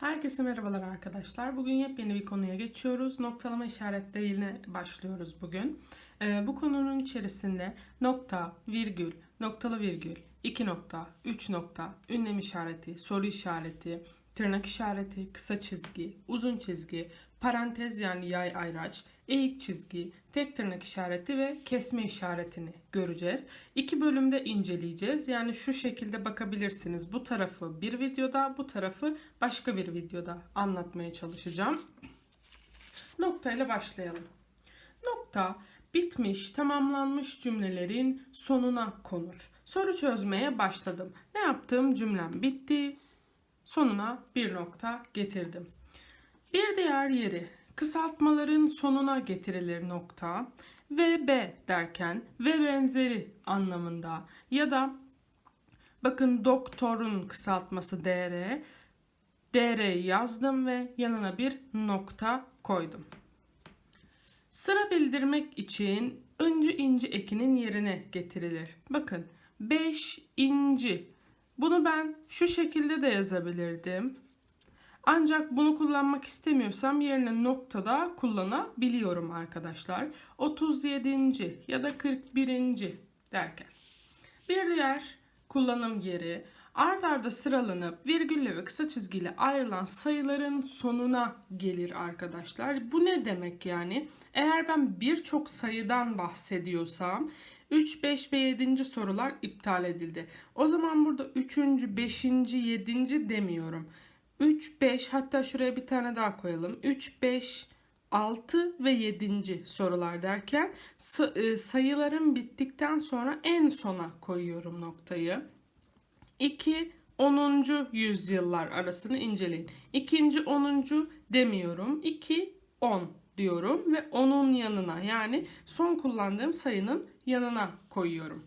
Herkese merhabalar arkadaşlar. Bugün yepyeni bir konuya geçiyoruz. Noktalama işaretleriyle başlıyoruz bugün. Ee, bu konunun içerisinde nokta, virgül, noktalı virgül, iki nokta, üç nokta, ünlem işareti, soru işareti, tırnak işareti, kısa çizgi, uzun çizgi, parantez yani yay ayraç, eğik çizgi, tek tırnak işareti ve kesme işaretini göreceğiz. İki bölümde inceleyeceğiz. Yani şu şekilde bakabilirsiniz. Bu tarafı bir videoda, bu tarafı başka bir videoda anlatmaya çalışacağım. Nokta ile başlayalım. Nokta bitmiş, tamamlanmış cümlelerin sonuna konur. Soru çözmeye başladım. Ne yaptım? Cümlem bitti. Sonuna bir nokta getirdim. Bir diğer yeri kısaltmaların sonuna getirilir nokta VB derken ve benzeri anlamında ya da bakın doktorun kısaltması DR DR'yi yazdım ve yanına bir nokta koydum. Sıra bildirmek için öncü inci ekinin yerine getirilir. Bakın 5 inci. Bunu ben şu şekilde de yazabilirdim. Ancak bunu kullanmak istemiyorsam yerine noktada kullanabiliyorum arkadaşlar. 37. ya da 41. derken. Bir diğer kullanım yeri ard arda sıralanıp virgülle ve kısa çizgiyle ayrılan sayıların sonuna gelir arkadaşlar. Bu ne demek yani? Eğer ben birçok sayıdan bahsediyorsam 3, 5 ve 7. sorular iptal edildi. O zaman burada 3. 5. 7. demiyorum. 3, 5 hatta şuraya bir tane daha koyalım. 3, 5, 6 ve 7. sorular derken sayıların bittikten sonra en sona koyuyorum noktayı. 2, 10. yüzyıllar arasını inceleyin. İkinci 10. demiyorum. 2, 10 diyorum ve onun yanına yani son kullandığım sayının yanına koyuyorum.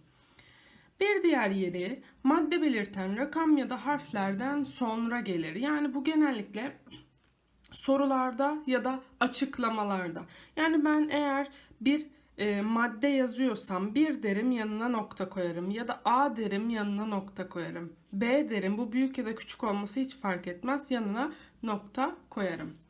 Bir diğer yeri madde belirten rakam ya da harflerden sonra gelir. Yani bu genellikle sorularda ya da açıklamalarda. Yani ben eğer bir e, madde yazıyorsam bir derim yanına nokta koyarım ya da A derim yanına nokta koyarım. B derim bu büyük ya da küçük olması hiç fark etmez yanına nokta koyarım.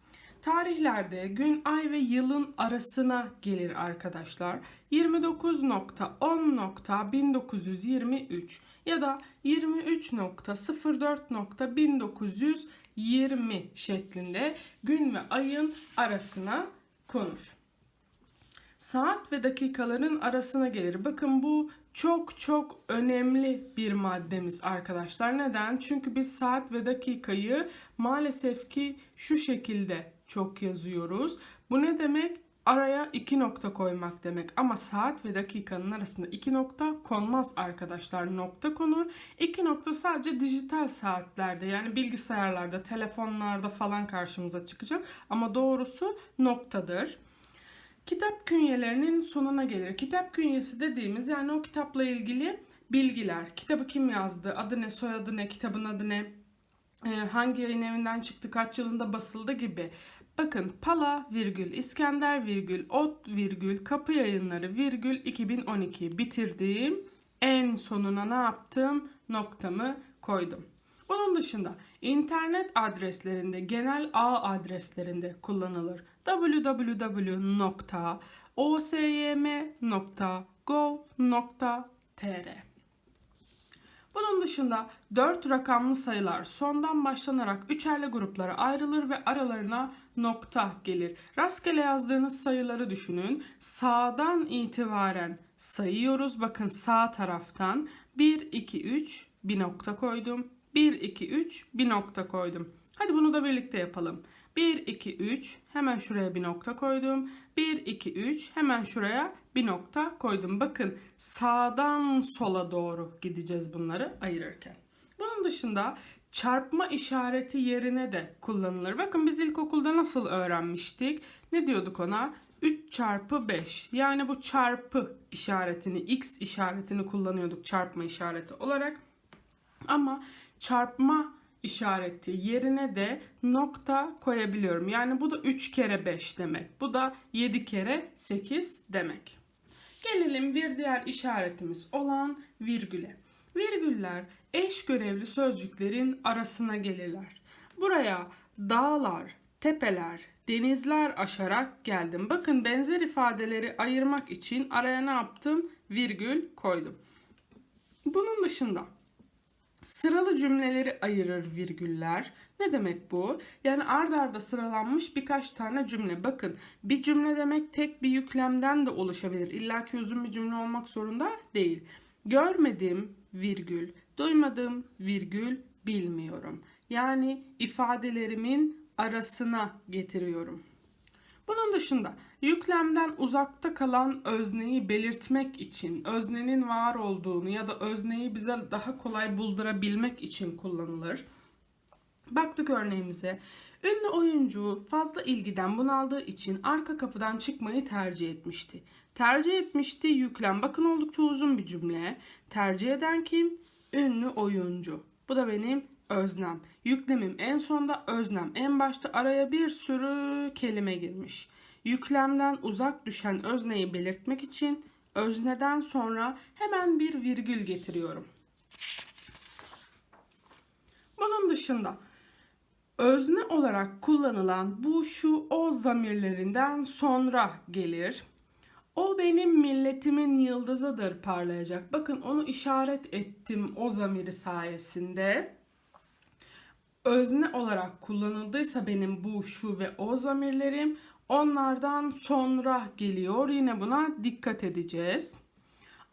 Tarihlerde gün, ay ve yılın arasına gelir arkadaşlar. 29.10.1923 ya da 23.04.1920 şeklinde gün ve ayın arasına konur. Saat ve dakikaların arasına gelir. Bakın bu çok çok önemli bir maddemiz arkadaşlar. Neden? Çünkü biz saat ve dakikayı maalesef ki şu şekilde çok yazıyoruz. Bu ne demek? Araya iki nokta koymak demek ama saat ve dakikanın arasında iki nokta konmaz arkadaşlar. Nokta konur. İki nokta sadece dijital saatlerde yani bilgisayarlarda, telefonlarda falan karşımıza çıkacak. Ama doğrusu noktadır. Kitap künyelerinin sonuna gelir. Kitap künyesi dediğimiz yani o kitapla ilgili bilgiler. Kitabı kim yazdı, adı ne, soyadı ne, kitabın adı ne, hangi yayın evinden çıktı, kaç yılında basıldı gibi Bakın Pala virgül İskender virgül Ot virgül Kapı Yayınları virgül 2012 bitirdiğim en sonuna ne yaptım? Noktamı koydum. Bunun dışında internet adreslerinde genel ağ adreslerinde kullanılır. www.osym.gov.tr bunun dışında 4 rakamlı sayılar sondan başlanarak üçerli gruplara ayrılır ve aralarına nokta gelir. Rastgele yazdığınız sayıları düşünün. Sağdan itibaren sayıyoruz. Bakın sağ taraftan 1, 2, 3 bir nokta koydum. 1, 2, 3 bir nokta koydum. Hadi bunu da birlikte yapalım. 1, 2, 3 hemen şuraya bir nokta koydum. 1, 2, 3 hemen şuraya bir nokta koydum. Bakın sağdan sola doğru gideceğiz bunları ayırırken. Bunun dışında çarpma işareti yerine de kullanılır. Bakın biz ilkokulda nasıl öğrenmiştik? Ne diyorduk ona? 3 çarpı 5 yani bu çarpı işaretini x işaretini kullanıyorduk çarpma işareti olarak. Ama çarpma işareti yerine de nokta koyabiliyorum. Yani bu da 3 kere 5 demek. Bu da 7 kere 8 demek. Gelelim bir diğer işaretimiz olan virgüle. Virgüller eş görevli sözcüklerin arasına gelirler. Buraya dağlar, tepeler, denizler aşarak geldim. Bakın benzer ifadeleri ayırmak için araya ne yaptım? Virgül koydum. Bunun dışında sıralı cümleleri ayırır virgüller. Ne demek bu? Yani ard arda sıralanmış birkaç tane cümle. Bakın bir cümle demek tek bir yüklemden de oluşabilir. İlla ki uzun bir cümle olmak zorunda değil. Görmedim virgül, duymadım virgül, bilmiyorum. Yani ifadelerimin arasına getiriyorum. Bunun dışında yüklemden uzakta kalan özneyi belirtmek için, öznenin var olduğunu ya da özneyi bize daha kolay buldurabilmek için kullanılır. Baktık örneğimize. Ünlü oyuncu fazla ilgiden bunaldığı için arka kapıdan çıkmayı tercih etmişti. Tercih etmişti yüklem. Bakın oldukça uzun bir cümle. Tercih eden kim? Ünlü oyuncu. Bu da benim öznem. Yüklemim en sonda öznem. En başta araya bir sürü kelime girmiş. Yüklemden uzak düşen özneyi belirtmek için özneden sonra hemen bir virgül getiriyorum. Bunun dışında özne olarak kullanılan bu şu o zamirlerinden sonra gelir. O benim milletimin yıldızıdır parlayacak. Bakın onu işaret ettim o zamiri sayesinde. Özne olarak kullanıldıysa benim bu şu ve o zamirlerim onlardan sonra geliyor. Yine buna dikkat edeceğiz.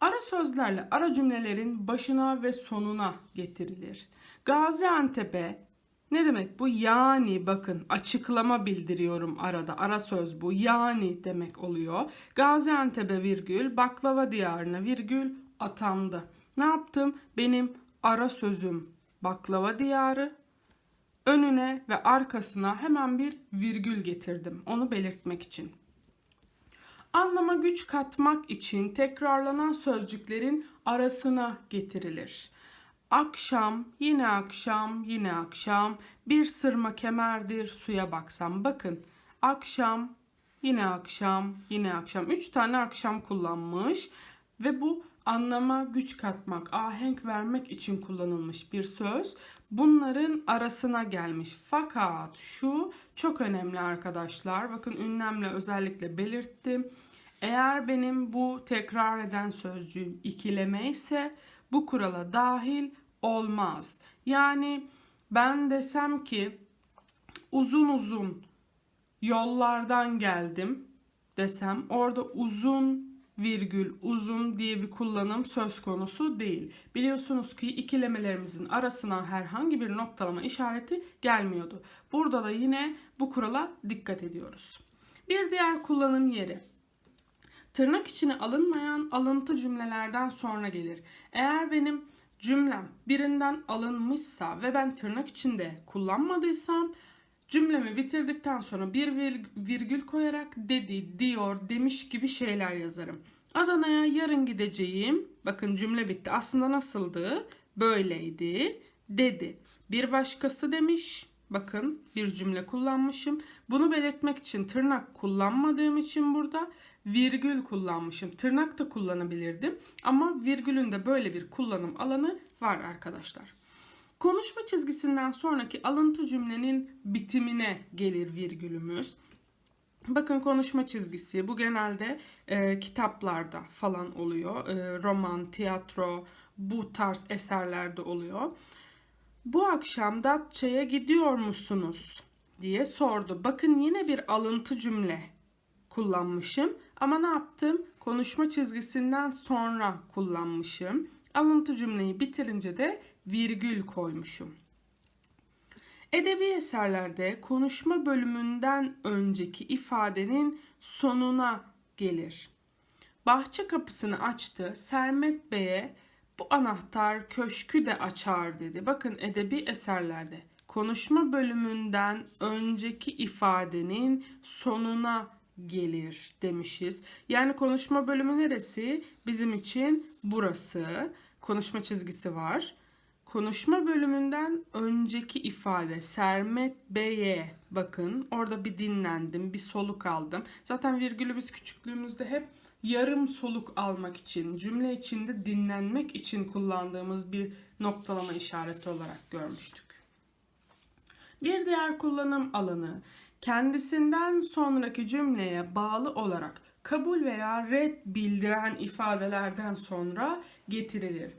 Ara sözlerle ara cümlelerin başına ve sonuna getirilir. Gaziantep'e ne demek bu? Yani bakın açıklama bildiriyorum arada. Ara söz bu. Yani demek oluyor. Gaziantep'e virgül baklava diyarına virgül atandı. Ne yaptım? Benim ara sözüm baklava diyarı. Önüne ve arkasına hemen bir virgül getirdim. Onu belirtmek için. Anlama güç katmak için tekrarlanan sözcüklerin arasına getirilir. Akşam, yine akşam, yine akşam, bir sırma kemerdir suya baksam. Bakın, akşam, yine akşam, yine akşam. Üç tane akşam kullanmış ve bu anlama güç katmak, ahenk vermek için kullanılmış bir söz. Bunların arasına gelmiş. Fakat şu çok önemli arkadaşlar. Bakın ünlemle özellikle belirttim. Eğer benim bu tekrar eden sözcüğüm ikileme ise bu kurala dahil olmaz. Yani ben desem ki uzun uzun yollardan geldim desem orada uzun virgül uzun diye bir kullanım söz konusu değil. Biliyorsunuz ki ikilemelerimizin arasına herhangi bir noktalama işareti gelmiyordu. Burada da yine bu kurala dikkat ediyoruz. Bir diğer kullanım yeri tırnak içine alınmayan alıntı cümlelerden sonra gelir. Eğer benim cümlem birinden alınmışsa ve ben tırnak içinde kullanmadıysam cümlemi bitirdikten sonra bir virgül koyarak dedi, diyor, demiş gibi şeyler yazarım. Adana'ya yarın gideceğim. Bakın cümle bitti. Aslında nasıldı? Böyleydi. Dedi. Bir başkası demiş. Bakın bir cümle kullanmışım. Bunu belirtmek için tırnak kullanmadığım için burada virgül kullanmışım. Tırnak da kullanabilirdim ama virgülün de böyle bir kullanım alanı var arkadaşlar. Konuşma çizgisinden sonraki alıntı cümlenin bitimine gelir virgülümüz. Bakın konuşma çizgisi bu genelde e, kitaplarda falan oluyor. E, roman, tiyatro bu tarz eserlerde oluyor. Bu akşam Datça'ya gidiyor musunuz diye sordu. Bakın yine bir alıntı cümle kullanmışım. Ama ne yaptım? Konuşma çizgisinden sonra kullanmışım. Alıntı cümleyi bitirince de virgül koymuşum. Edebi eserlerde konuşma bölümünden önceki ifadenin sonuna gelir. Bahçe kapısını açtı. Sermet Bey'e bu anahtar köşkü de açar dedi. Bakın edebi eserlerde konuşma bölümünden önceki ifadenin sonuna gelir demişiz. Yani konuşma bölümü neresi? Bizim için burası. Konuşma çizgisi var. Konuşma bölümünden önceki ifade Sermet Bey'e bakın orada bir dinlendim, bir soluk aldım. Zaten virgülü biz küçüklüğümüzde hep yarım soluk almak için, cümle içinde dinlenmek için kullandığımız bir noktalama işareti olarak görmüştük. Bir diğer kullanım alanı kendisinden sonraki cümleye bağlı olarak kabul veya red bildiren ifadelerden sonra getirilir.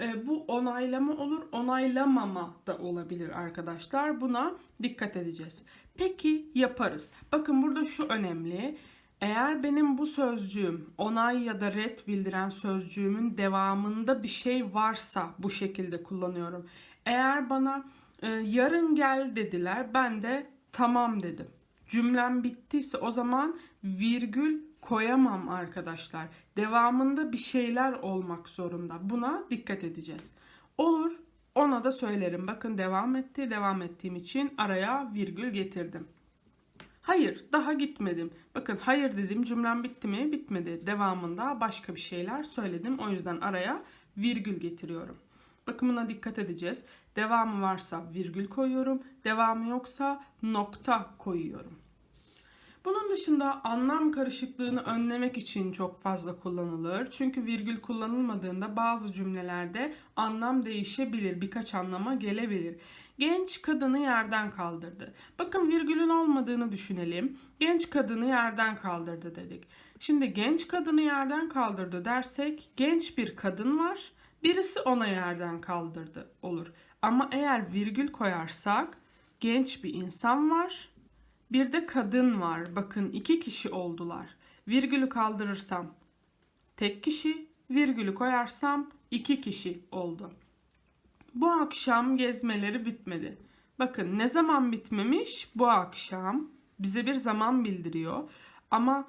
E, bu onaylama olur, onaylamama da olabilir arkadaşlar. Buna dikkat edeceğiz. Peki yaparız. Bakın burada şu önemli. Eğer benim bu sözcüğüm onay ya da red bildiren sözcüğümün devamında bir şey varsa bu şekilde kullanıyorum. Eğer bana e, yarın gel dediler ben de tamam dedim. Cümlem bittiyse o zaman virgül koyamam arkadaşlar. Devamında bir şeyler olmak zorunda. Buna dikkat edeceğiz. Olur ona da söylerim. Bakın devam etti. Devam ettiğim için araya virgül getirdim. Hayır, daha gitmedim. Bakın hayır dedim cümlem bitti mi? Bitmedi. Devamında başka bir şeyler söyledim. O yüzden araya virgül getiriyorum. Bakımına dikkat edeceğiz. Devamı varsa virgül koyuyorum. Devamı yoksa nokta koyuyorum. Bunun dışında anlam karışıklığını önlemek için çok fazla kullanılır. Çünkü virgül kullanılmadığında bazı cümlelerde anlam değişebilir, birkaç anlama gelebilir. Genç kadını yerden kaldırdı. Bakın virgülün olmadığını düşünelim. Genç kadını yerden kaldırdı dedik. Şimdi genç kadını yerden kaldırdı dersek genç bir kadın var. Birisi ona yerden kaldırdı olur. Ama eğer virgül koyarsak genç bir insan var bir de kadın var. Bakın iki kişi oldular. Virgülü kaldırırsam tek kişi, virgülü koyarsam iki kişi oldu. Bu akşam gezmeleri bitmedi. Bakın ne zaman bitmemiş? Bu akşam bize bir zaman bildiriyor. Ama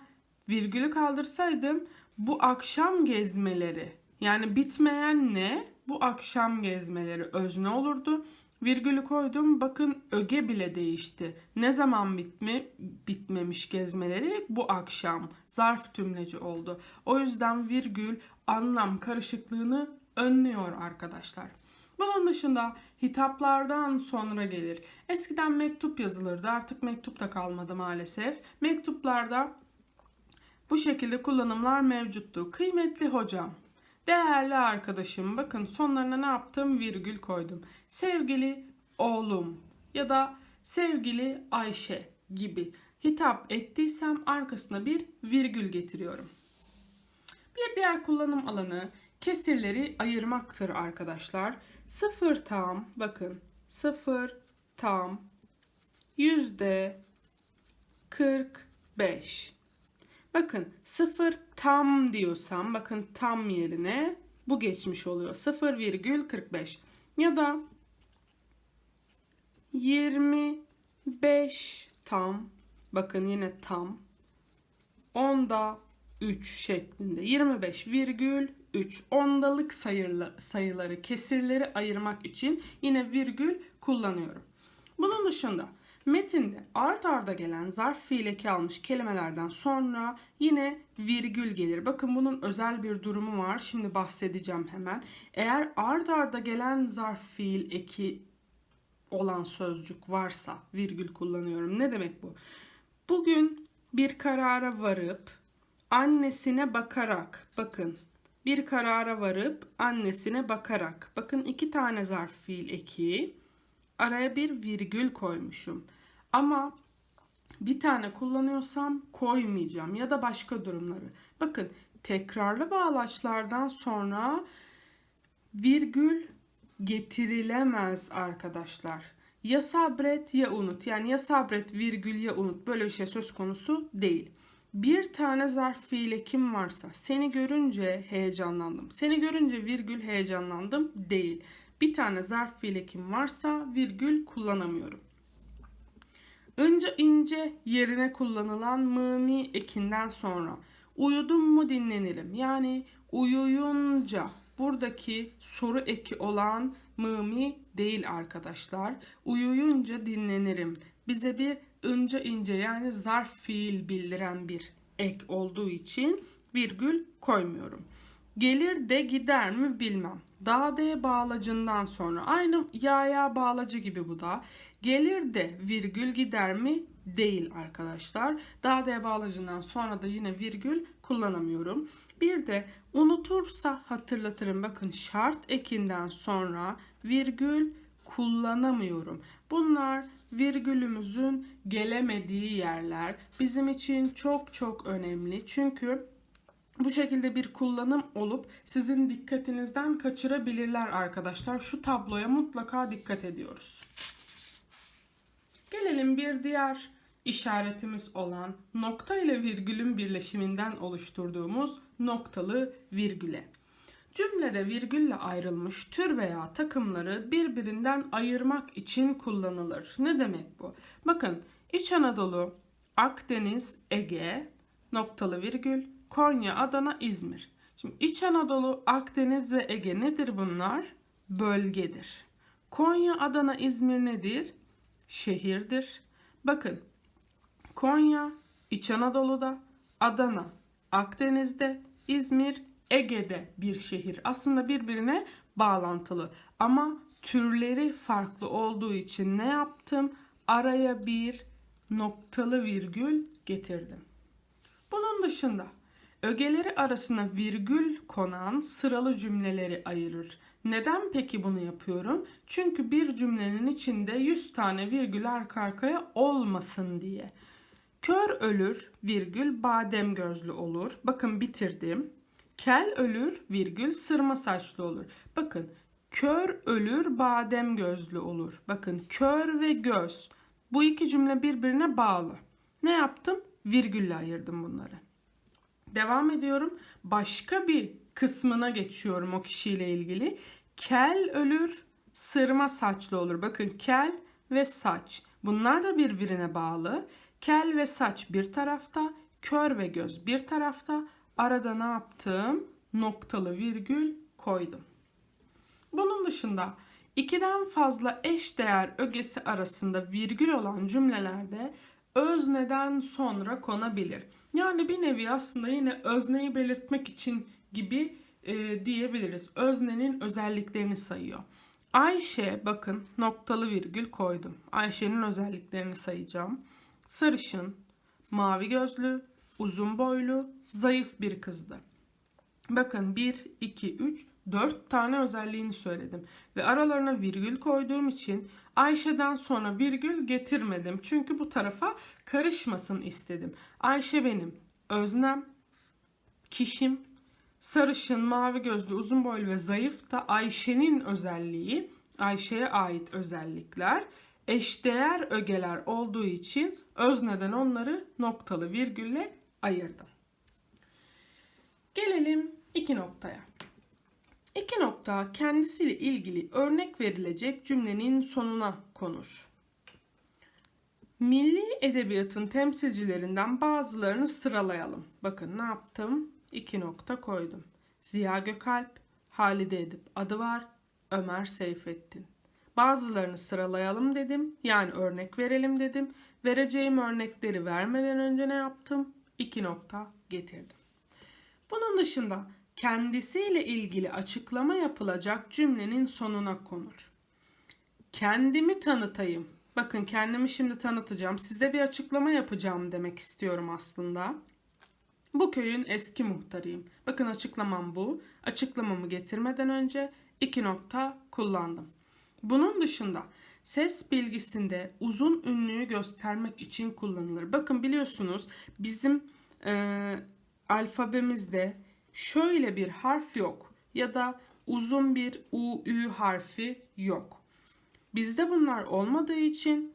virgülü kaldırsaydım bu akşam gezmeleri yani bitmeyen ne? Bu akşam gezmeleri özne olurdu. Virgülü koydum. Bakın öge bile değişti. Ne zaman bitmi bitmemiş gezmeleri? Bu akşam. Zarf tümleci oldu. O yüzden virgül anlam karışıklığını önlüyor arkadaşlar. Bunun dışında hitaplardan sonra gelir. Eskiden mektup yazılırdı. Artık mektup da kalmadı maalesef. Mektuplarda bu şekilde kullanımlar mevcuttu. Kıymetli hocam, Değerli arkadaşım bakın sonlarına ne yaptım? Virgül koydum. Sevgili oğlum ya da sevgili Ayşe gibi hitap ettiysem arkasına bir virgül getiriyorum. Bir diğer kullanım alanı kesirleri ayırmaktır arkadaşlar. Sıfır tam bakın sıfır tam yüzde 45 Bakın 0 tam diyorsam bakın tam yerine bu geçmiş oluyor. 0,45 ya da 25 tam bakın yine tam onda 3 şeklinde 25,3 ondalık sayılı, sayıları kesirleri ayırmak için yine virgül kullanıyorum. Bunun dışında Metinde art arda gelen zarf fiil eki almış kelimelerden sonra yine virgül gelir. Bakın bunun özel bir durumu var. Şimdi bahsedeceğim hemen. Eğer art arda gelen zarf fiil eki olan sözcük varsa virgül kullanıyorum. Ne demek bu? Bugün bir karara varıp annesine bakarak bakın bir karara varıp annesine bakarak bakın iki tane zarf fiil eki araya bir virgül koymuşum. Ama bir tane kullanıyorsam koymayacağım ya da başka durumları. Bakın tekrarlı bağlaçlardan sonra virgül getirilemez arkadaşlar. Ya sabret ya unut. Yani ya sabret virgül ya unut. Böyle bir şey söz konusu değil. Bir tane zarf fiile kim varsa seni görünce heyecanlandım. Seni görünce virgül heyecanlandım değil. Bir tane zarf fiile kim varsa virgül kullanamıyorum. Önce ince yerine kullanılan mımi ekinden sonra uyudum mu dinlenirim. Yani uyuyunca buradaki soru eki olan mımi değil arkadaşlar. Uyuyunca dinlenirim. Bize bir önce ince yani zarf fiil bildiren bir ek olduğu için virgül koymuyorum. Gelir de gider mi bilmem. Da de bağlacından sonra aynı ya ya bağlacı gibi bu da. Gelir de virgül gider mi? Değil arkadaşlar. Da de bağlacından sonra da yine virgül kullanamıyorum. Bir de unutursa hatırlatırım. Bakın şart ekinden sonra virgül kullanamıyorum. Bunlar virgülümüzün gelemediği yerler. Bizim için çok çok önemli. Çünkü bu şekilde bir kullanım olup sizin dikkatinizden kaçırabilirler arkadaşlar. Şu tabloya mutlaka dikkat ediyoruz. Gelelim bir diğer işaretimiz olan nokta ile virgülün birleşiminden oluşturduğumuz noktalı virgüle. Cümlede virgülle ayrılmış tür veya takımları birbirinden ayırmak için kullanılır. Ne demek bu? Bakın İç Anadolu, Akdeniz, Ege, noktalı virgül, Konya, Adana, İzmir. Şimdi İç Anadolu, Akdeniz ve Ege nedir bunlar? Bölgedir. Konya, Adana, İzmir nedir? Şehirdir. Bakın Konya, İç Anadolu'da, Adana, Akdeniz'de, İzmir, Ege'de bir şehir. Aslında birbirine bağlantılı ama türleri farklı olduğu için ne yaptım? Araya bir noktalı virgül getirdim. Bunun dışında ögeleri arasına virgül konan sıralı cümleleri ayırır. Neden peki bunu yapıyorum? Çünkü bir cümlenin içinde 100 tane virgül arka arkaya olmasın diye. Kör ölür, virgül badem gözlü olur. Bakın bitirdim. Kel ölür, virgül sırma saçlı olur. Bakın kör ölür, badem gözlü olur. Bakın kör ve göz. Bu iki cümle birbirine bağlı. Ne yaptım? Virgülle ayırdım bunları. Devam ediyorum. Başka bir kısmına geçiyorum o kişiyle ilgili. Kel ölür, sırma saçlı olur. Bakın kel ve saç. Bunlar da birbirine bağlı. Kel ve saç bir tarafta, kör ve göz bir tarafta. Arada ne yaptım? Noktalı virgül koydum. Bunun dışında ikiden fazla eş değer ögesi arasında virgül olan cümlelerde özneden sonra konabilir. Yani bir nevi aslında yine özneyi belirtmek için gibi e, diyebiliriz. Öznenin özelliklerini sayıyor. Ayşe bakın noktalı virgül koydum. Ayşe'nin özelliklerini sayacağım. Sarışın, mavi gözlü, uzun boylu, zayıf bir kızdı. Bakın 1, 2, 3, 4 tane özelliğini söyledim. Ve aralarına virgül koyduğum için Ayşe'den sonra virgül getirmedim. Çünkü bu tarafa karışmasın istedim. Ayşe benim öznem, kişim, sarışın, mavi gözlü, uzun boylu ve zayıf da Ayşe'nin özelliği, Ayşe'ye ait özellikler. Eşdeğer ögeler olduğu için özneden onları noktalı virgülle ayırdım. Gelelim iki noktaya. İki nokta kendisiyle ilgili örnek verilecek cümlenin sonuna konur. Milli edebiyatın temsilcilerinden bazılarını sıralayalım. Bakın ne yaptım? İki nokta koydum. Ziya Gökalp, Halide Edip adı var, Ömer Seyfettin. Bazılarını sıralayalım dedim. Yani örnek verelim dedim. Vereceğim örnekleri vermeden önce ne yaptım? İki nokta getirdim. Bunun dışında kendisiyle ilgili açıklama yapılacak cümlenin sonuna konur. Kendimi tanıtayım. Bakın kendimi şimdi tanıtacağım. Size bir açıklama yapacağım demek istiyorum aslında. Bu köyün eski muhtarıyım. Bakın açıklamam bu. Açıklamamı getirmeden önce iki nokta kullandım. Bunun dışında ses bilgisinde uzun ünlüyü göstermek için kullanılır. Bakın biliyorsunuz bizim e, alfabemizde şöyle bir harf yok ya da uzun bir u, ü harfi yok. Bizde bunlar olmadığı için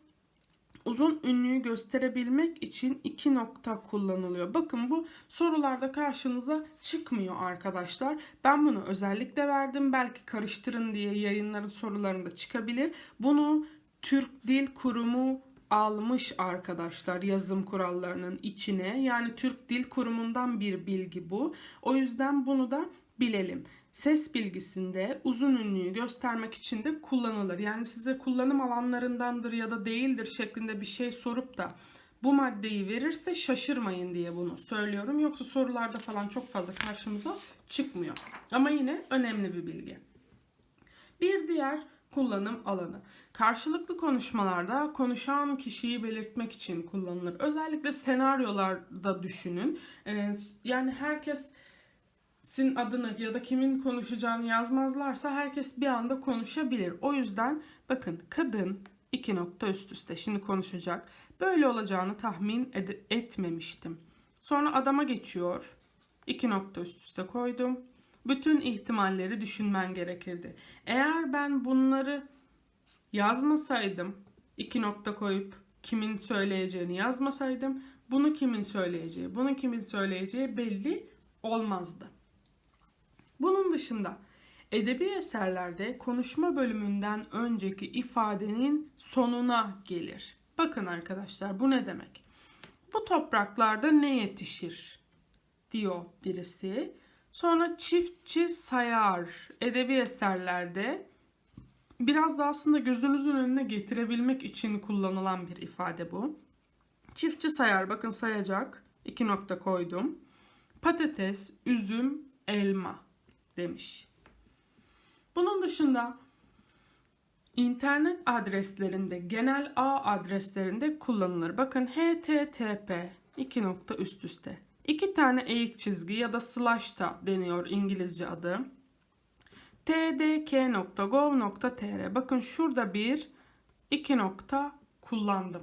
uzun ünlüyü gösterebilmek için iki nokta kullanılıyor. Bakın bu sorularda karşınıza çıkmıyor arkadaşlar. Ben bunu özellikle verdim. Belki karıştırın diye yayınların sorularında çıkabilir. Bunu Türk Dil Kurumu almış arkadaşlar yazım kurallarının içine. Yani Türk Dil Kurumu'ndan bir bilgi bu. O yüzden bunu da bilelim. Ses bilgisinde uzun ünlüyü göstermek için de kullanılır. Yani size kullanım alanlarındandır ya da değildir şeklinde bir şey sorup da bu maddeyi verirse şaşırmayın diye bunu söylüyorum. Yoksa sorularda falan çok fazla karşımıza çıkmıyor. Ama yine önemli bir bilgi. Bir diğer kullanım alanı. Karşılıklı konuşmalarda konuşan kişiyi belirtmek için kullanılır. Özellikle senaryolarda düşünün. Ee, yani herkes sin adını ya da kimin konuşacağını yazmazlarsa herkes bir anda konuşabilir. O yüzden bakın kadın iki nokta üst üste şimdi konuşacak. Böyle olacağını tahmin etmemiştim. Sonra adama geçiyor. İki nokta üst üste koydum. Bütün ihtimalleri düşünmen gerekirdi. Eğer ben bunları yazmasaydım, iki nokta koyup kimin söyleyeceğini yazmasaydım, bunu kimin söyleyeceği, bunu kimin söyleyeceği belli olmazdı. Bunun dışında edebi eserlerde konuşma bölümünden önceki ifadenin sonuna gelir. Bakın arkadaşlar bu ne demek? Bu topraklarda ne yetişir diyor birisi. Sonra çiftçi sayar edebi eserlerde biraz da aslında gözünüzün önüne getirebilmek için kullanılan bir ifade bu. Çiftçi sayar bakın sayacak. iki nokta koydum. Patates, üzüm, elma demiş. Bunun dışında internet adreslerinde genel ağ adreslerinde kullanılır. Bakın http iki nokta üst üste. İki tane eğik çizgi ya da slash da deniyor İngilizce adı. tdk.gov.tr Bakın şurada bir iki nokta kullandım.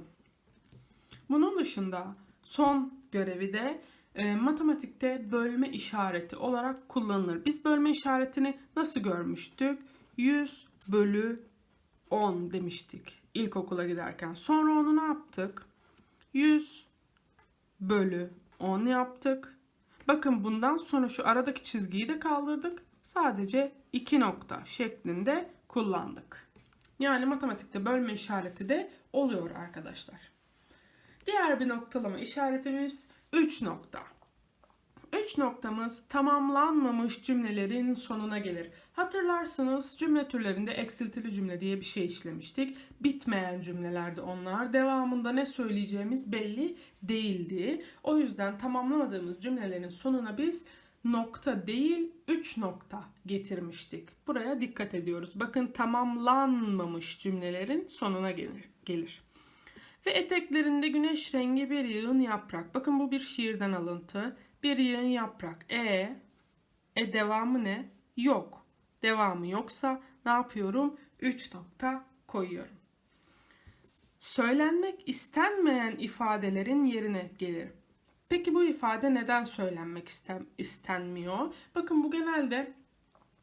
Bunun dışında son görevi de e, matematikte bölme işareti olarak kullanılır. Biz bölme işaretini nasıl görmüştük? 100 bölü 10 demiştik ilkokula giderken. Sonra onu ne yaptık? 100 bölü 10 yaptık. Bakın bundan sonra şu aradaki çizgiyi de kaldırdık. Sadece iki nokta şeklinde kullandık. Yani matematikte bölme işareti de oluyor arkadaşlar. Diğer bir noktalama işaretimiz 3 nokta. 3 noktamız tamamlanmamış cümlelerin sonuna gelir. Hatırlarsınız cümle türlerinde eksiltili cümle diye bir şey işlemiştik. Bitmeyen cümlelerde onlar. Devamında ne söyleyeceğimiz belli değildi. O yüzden tamamlamadığımız cümlelerin sonuna biz nokta değil 3 nokta getirmiştik. Buraya dikkat ediyoruz. Bakın tamamlanmamış cümlelerin sonuna gelir. gelir. Ve eteklerinde güneş rengi bir yığın yaprak. Bakın bu bir şiirden alıntı. Bir yığın yaprak. E, e devamı ne? Yok. Devamı yoksa ne yapıyorum? 3 nokta koyuyorum. Söylenmek istenmeyen ifadelerin yerine gelir. Peki bu ifade neden söylenmek isten, istenmiyor? Bakın bu genelde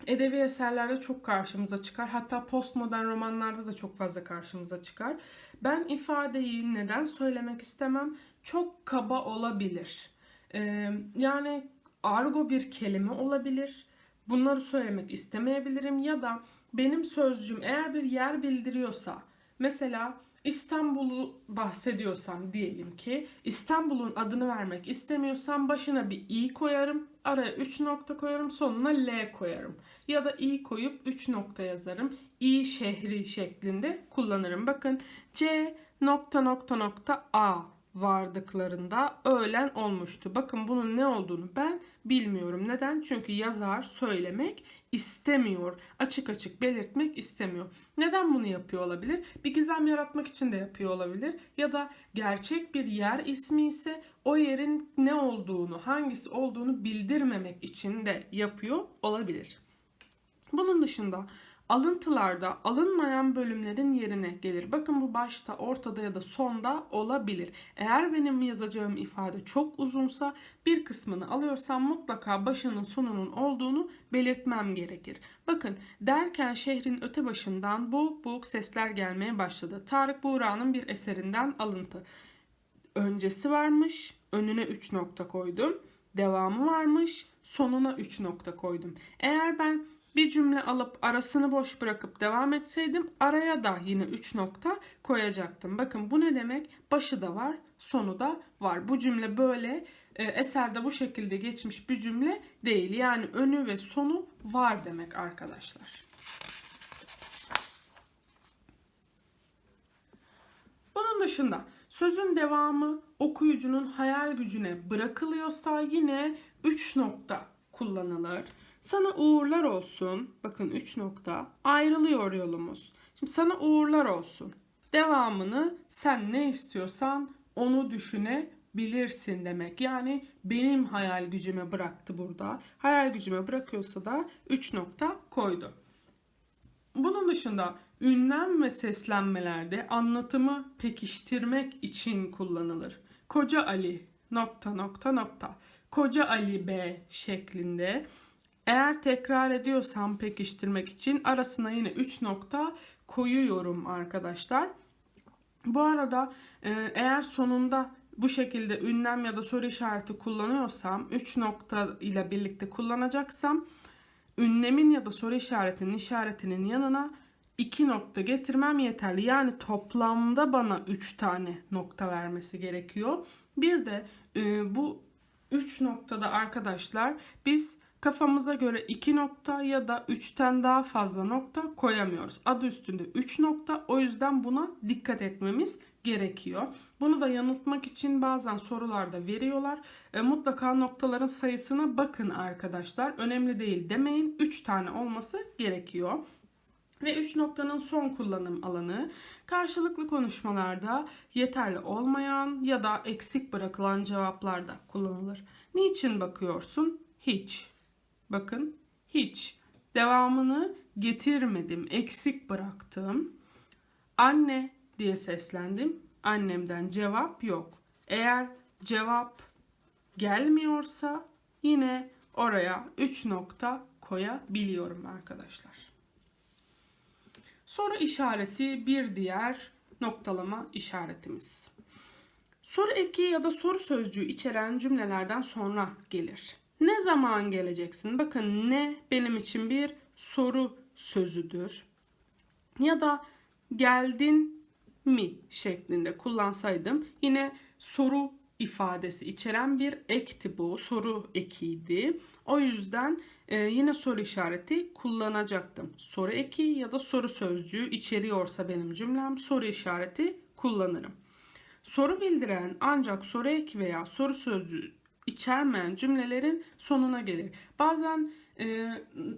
edebi eserlerde çok karşımıza çıkar. Hatta postmodern romanlarda da çok fazla karşımıza çıkar. Ben ifadeyi neden söylemek istemem? Çok kaba olabilir. Ee, yani argo bir kelime olabilir. Bunları söylemek istemeyebilirim ya da benim sözcüğüm eğer bir yer bildiriyorsa mesela İstanbul'u bahsediyorsam diyelim ki İstanbul'un adını vermek istemiyorsam başına bir i koyarım. Araya 3 nokta koyarım. Sonuna l koyarım. Ya da i koyup 3 nokta yazarım. i şehri şeklinde kullanırım. Bakın c nokta nokta nokta a vardıklarında öğlen olmuştu. Bakın bunun ne olduğunu ben bilmiyorum. Neden? Çünkü yazar söylemek istemiyor. Açık açık belirtmek istemiyor. Neden bunu yapıyor olabilir? Bir gizem yaratmak için de yapıyor olabilir. Ya da gerçek bir yer ismi ise o yerin ne olduğunu, hangisi olduğunu bildirmemek için de yapıyor olabilir. Bunun dışında Alıntılarda alınmayan bölümlerin yerine gelir. Bakın bu başta, ortada ya da sonda olabilir. Eğer benim yazacağım ifade çok uzunsa bir kısmını alıyorsam mutlaka başının sonunun olduğunu belirtmem gerekir. Bakın derken şehrin öte başından bu buk sesler gelmeye başladı. Tarık Buğra'nın bir eserinden alıntı. Öncesi varmış, önüne 3 nokta koydum. Devamı varmış, sonuna 3 nokta koydum. Eğer ben bir cümle alıp arasını boş bırakıp devam etseydim araya da yine 3 nokta koyacaktım. Bakın bu ne demek? Başı da var, sonu da var. Bu cümle böyle e, eserde bu şekilde geçmiş bir cümle değil. Yani önü ve sonu var demek arkadaşlar. Bunun dışında sözün devamı okuyucunun hayal gücüne bırakılıyorsa yine 3 nokta kullanılır. Sana uğurlar olsun. Bakın 3 nokta. Ayrılıyor yolumuz. Şimdi sana uğurlar olsun. Devamını sen ne istiyorsan onu düşüne bilirsin demek. Yani benim hayal gücüme bıraktı burada. Hayal gücüme bırakıyorsa da 3 nokta koydu. Bunun dışında ünlem ve seslenmelerde anlatımı pekiştirmek için kullanılır. Koca Ali nokta nokta nokta. Koca Ali B şeklinde. Eğer tekrar ediyorsam pekiştirmek için arasına yine 3 nokta koyuyorum arkadaşlar. Bu arada e, eğer sonunda bu şekilde ünlem ya da soru işareti kullanıyorsam 3 nokta ile birlikte kullanacaksam ünlemin ya da soru işaretinin işaretinin yanına 2 nokta getirmem yeterli. Yani toplamda bana 3 tane nokta vermesi gerekiyor. Bir de e, bu 3 noktada arkadaşlar biz kafamıza göre 2 nokta ya da 3'ten daha fazla nokta koyamıyoruz. Adı üstünde 3 nokta o yüzden buna dikkat etmemiz gerekiyor. Bunu da yanıltmak için bazen sorularda veriyorlar. E, mutlaka noktaların sayısına bakın arkadaşlar. Önemli değil demeyin. 3 tane olması gerekiyor. Ve 3 noktanın son kullanım alanı karşılıklı konuşmalarda yeterli olmayan ya da eksik bırakılan cevaplarda kullanılır. Niçin bakıyorsun? Hiç. Bakın hiç. Devamını getirmedim, eksik bıraktım. Anne diye seslendim. Annemden cevap yok. Eğer cevap gelmiyorsa yine oraya 3 nokta koyabiliyorum arkadaşlar. Soru işareti bir diğer noktalama işaretimiz. Soru eki ya da soru sözcüğü içeren cümlelerden sonra gelir. Ne zaman geleceksin? Bakın ne benim için bir soru sözüdür. Ya da geldin mi şeklinde kullansaydım yine soru ifadesi içeren bir ekti bu. Soru ekiydi. O yüzden e, yine soru işareti kullanacaktım. Soru eki ya da soru sözcüğü içeriyorsa benim cümlem soru işareti kullanırım. Soru bildiren ancak soru eki veya soru sözcüğü içermeyen cümlelerin sonuna gelir. Bazen e,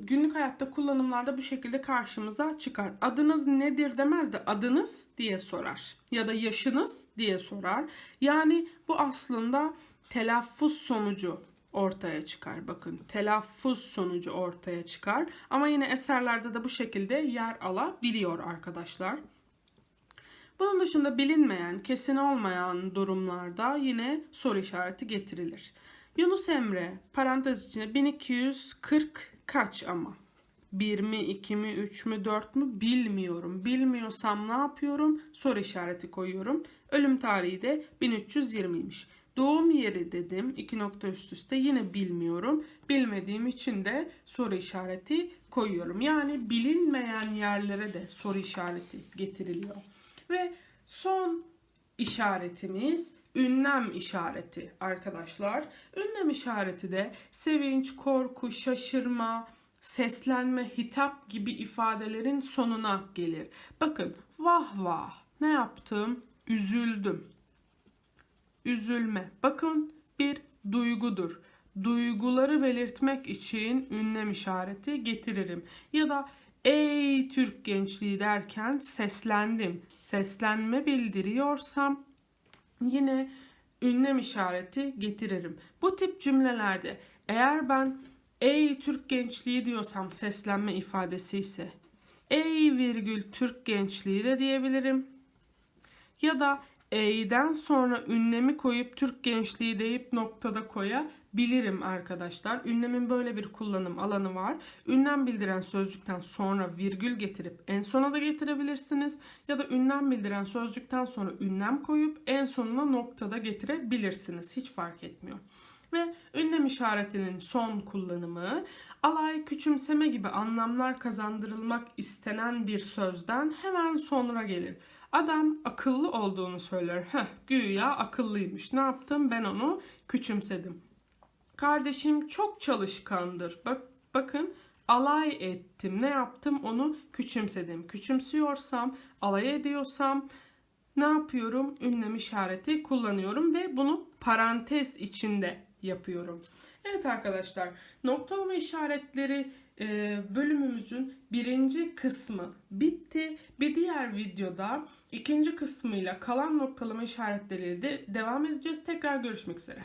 günlük hayatta kullanımlarda bu şekilde karşımıza çıkar. Adınız nedir demez de adınız diye sorar ya da yaşınız diye sorar. Yani bu aslında telaffuz sonucu ortaya çıkar. Bakın telaffuz sonucu ortaya çıkar. Ama yine eserlerde de bu şekilde yer alabiliyor arkadaşlar. Bunun dışında bilinmeyen, kesin olmayan durumlarda yine soru işareti getirilir. Yunus Emre parantez içinde 1240 kaç ama? 1 mi, 2 mi, 3 mü, 4 mü bilmiyorum. Bilmiyorsam ne yapıyorum? Soru işareti koyuyorum. Ölüm tarihi de 1320'ymiş. Doğum yeri dedim. iki nokta üst üste yine bilmiyorum. Bilmediğim için de soru işareti koyuyorum. Yani bilinmeyen yerlere de soru işareti getiriliyor. Ve son işaretimiz ünlem işareti arkadaşlar. Ünlem işareti de sevinç, korku, şaşırma, seslenme, hitap gibi ifadelerin sonuna gelir. Bakın vah vah ne yaptım? Üzüldüm. Üzülme. Bakın bir duygudur. Duyguları belirtmek için ünlem işareti getiririm. Ya da ey Türk gençliği derken seslendim. Seslenme bildiriyorsam yine ünlem işareti getiririm. Bu tip cümlelerde eğer ben ey Türk gençliği diyorsam seslenme ifadesi ise ey virgül Türk gençliği de diyebilirim. Ya da E'den sonra ünlemi koyup Türk gençliği deyip noktada koyabilirim arkadaşlar. Ünlemin böyle bir kullanım alanı var. Ünlem bildiren sözcükten sonra virgül getirip en sona da getirebilirsiniz. Ya da ünlem bildiren sözcükten sonra ünlem koyup en sonuna noktada getirebilirsiniz. Hiç fark etmiyor. Ve ünlem işaretinin son kullanımı alay, küçümseme gibi anlamlar kazandırılmak istenen bir sözden hemen sonra gelir. Adam akıllı olduğunu söyler. Heh, güya akıllıymış. Ne yaptım? Ben onu küçümsedim. Kardeşim çok çalışkandır. Bak, bakın alay ettim. Ne yaptım? Onu küçümsedim. Küçümsüyorsam, alay ediyorsam ne yapıyorum? Ünlem işareti kullanıyorum ve bunu parantez içinde yapıyorum. Evet arkadaşlar noktalama işaretleri e, bölümümüzün birinci kısmı bitti. Bir diğer videoda ikinci kısmıyla kalan noktalama işaretleriyle de devam edeceğiz. Tekrar görüşmek üzere.